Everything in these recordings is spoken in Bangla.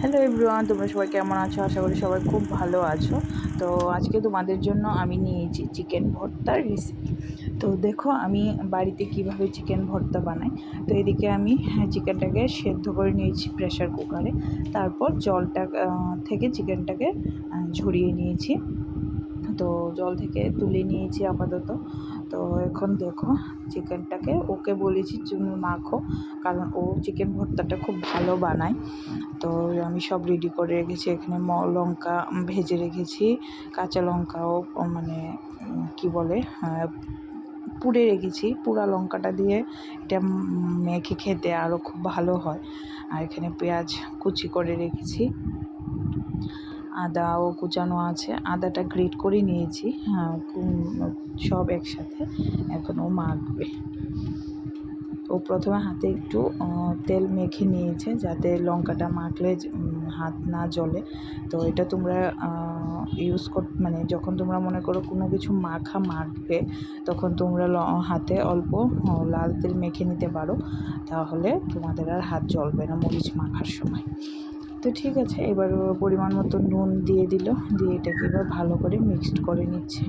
হ্যালো এভরিওয়ান তোমরা সবাই কেমন আছো? আশা করি সবাই খুব ভালো আছো। তো আজকে তোমাদের জন্য আমি নিয়েছি চিকেন ভর্তার রেসিপি তো দেখো, আমি বাড়িতে কীভাবে চিকেন ভর্তা বানাই। তো এদিকে আমি চিকেনটাকে সেদ্ধ করে নিয়েছি প্রেশার কুকারে তারপর জলটা থেকে চিকেনটাকে ঝরিয়ে নিয়েছি। তো জল থেকে তুলে নিয়েছি আপাতত। তো এখন দেখো চিকেনটাকে ওকে বলেছি তুমি মাখো, কারণ ও চিকেন ভর্তাটা খুব ভালো বানায়। তো আমি সব রেডি করে রেখেছি, এখানে ম লঙ্কা ভেজে রেখেছি, কাঁচা লঙ্কাও মানে কি বলে পুড়ে রেখেছি, পুরা লঙ্কাটা দিয়ে এটা মেখে খেতে আরও খুব ভালো হয়। আর এখানে পেঁয়াজ কুচি করে রেখেছি। আদাও কুচানো আছে। আদাটা গ্রেট করে নিয়েছি। হ্যাঁ সব একসাথে। এখন ও মাখবে। ও প্রথমে হাতে একটু তেল মেখে নিয়েছে যাতে লঙ্কাটা মাখলে হাত না জ্বলে। তো এটা তোমরা ইউজ কর মানে যখন তোমরা মনে করো কোনো কিছু মাখা মাখবে, তখন তোমরা হাতে অল্প লাল তেল মেখে নিতে পারো। তাহলে তোমাদের আর হাত জ্বলবে না মরিচ মাখার সময়। তো ঠিক আছে, এবার পরিমাণ মতো নুন দিয়ে দিল, দিয়ে এটাকে এবার ভালো করে মিক্সড করে নিচ্ছে।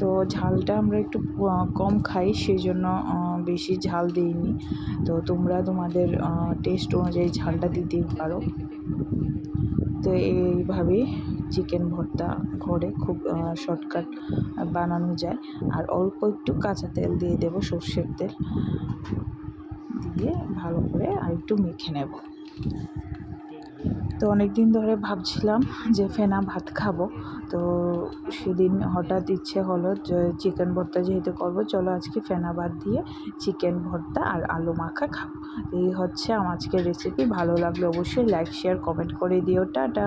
তো ঝালটা আমরা একটু কম খাই সেই জন্য বেশি ঝাল দিইনি। তো তোমরা তোমাদের টেস্ট অনুযায়ী ঝালটা দিতেই পারো। তো এইভাবেই চিকেন ভর্তা ঘরে খুব শর্টকাট বানানো যায়। আর অল্প একটু কাঁচা তেল দিয়ে দেবো, সর্ষের তেল। দিয়ে ভালো করে আর একটু মেখে নেব। তো অনেক দিন ধরে ভাবছিলাম যে ফেনা ভাত খাব। তো সেদিন হঠাৎ ইচ্ছে হলো যে চিকেন ভর্তা যেহেতু করব, চলো আজকে ফেনা ভাত দিয়ে চিকেন ভর্তা আর আলু মাখা খাব। এই হচ্ছে আমার আজকের রেসিপি ভালো লাগলে অবশ্যই লাইক শেয়ার কমেন্ট করে দিও। টাটা!